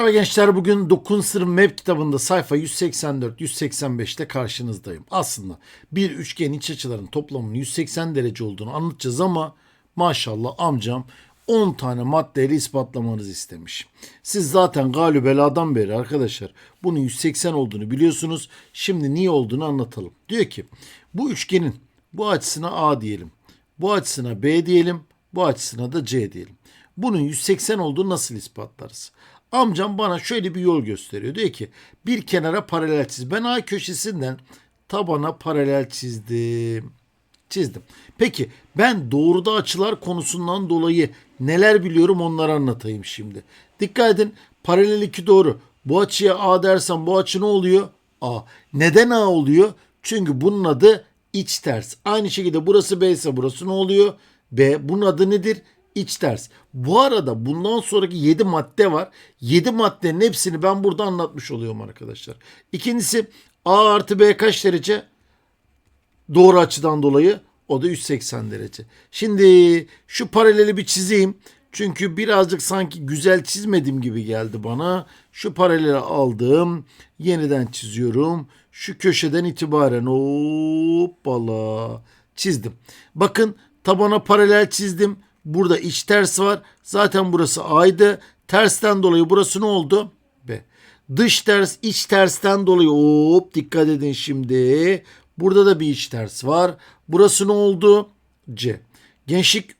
Merhaba gençler bugün 9. sınıf map kitabında sayfa 184-185'te karşınızdayım. Aslında bir üçgen iç açıların toplamının 180 derece olduğunu anlatacağız ama maşallah amcam 10 tane maddeyle ispatlamanızı istemiş. Siz zaten galübeladan beri arkadaşlar bunun 180 olduğunu biliyorsunuz. Şimdi niye olduğunu anlatalım. Diyor ki bu üçgenin bu açısına A diyelim. Bu açısına B diyelim. Bu açısına da C diyelim. Bunun 180 olduğunu nasıl ispatlarız? Amcam bana şöyle bir yol gösteriyor. Diyor ki bir kenara paralel çiz. Ben A köşesinden tabana paralel çizdim. Çizdim. Peki ben doğruda açılar konusundan dolayı neler biliyorum onları anlatayım şimdi. Dikkat edin paralel iki doğru. Bu açıya A dersem bu açı ne oluyor? A. Neden A oluyor? Çünkü bunun adı iç ters. Aynı şekilde burası B ise burası ne oluyor? B. Bunun adı nedir? İç ters. Bu arada bundan sonraki 7 madde var. 7 maddenin hepsini ben burada anlatmış oluyorum arkadaşlar. İkincisi A artı B kaç derece? Doğru açıdan dolayı o da 180 derece. Şimdi şu paraleli bir çizeyim. Çünkü birazcık sanki güzel çizmedim gibi geldi bana. Şu paraleli aldım. Yeniden çiziyorum. Şu köşeden itibaren hoppala çizdim. Bakın tabana paralel çizdim. Burada iç ters var. Zaten burası A'ydı. Tersten dolayı burası ne oldu? B. Dış ters, iç tersten dolayı hop dikkat edin şimdi. Burada da bir iç ters var. Burası ne oldu? C. Gençlik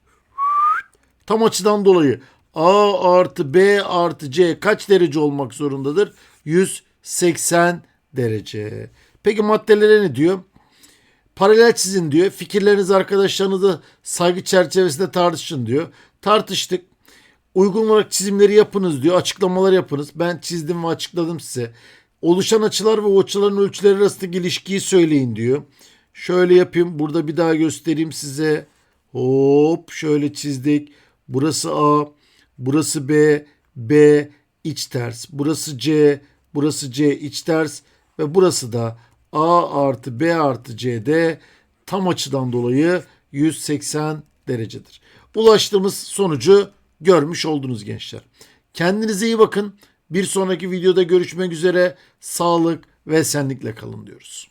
tam açıdan dolayı A artı B artı C kaç derece olmak zorundadır? 180 derece. Peki maddelere ne diyor? Paralel çizin diyor. Fikirleriniz arkadaşlarınızla saygı çerçevesinde tartışın diyor. Tartıştık. Uygun olarak çizimleri yapınız diyor. Açıklamalar yapınız. Ben çizdim ve açıkladım size. Oluşan açılar ve o açıların ölçüleri arasındaki ilişkiyi söyleyin diyor. Şöyle yapayım. Burada bir daha göstereyim size. Hop şöyle çizdik. Burası A, burası B, B iç ters. Burası C, burası C iç ters ve burası da A artı B artı C'de tam açıdan dolayı 180 derecedir. Ulaştığımız sonucu görmüş oldunuz gençler. Kendinize iyi bakın. Bir sonraki videoda görüşmek üzere. Sağlık ve esenlikle kalın diyoruz.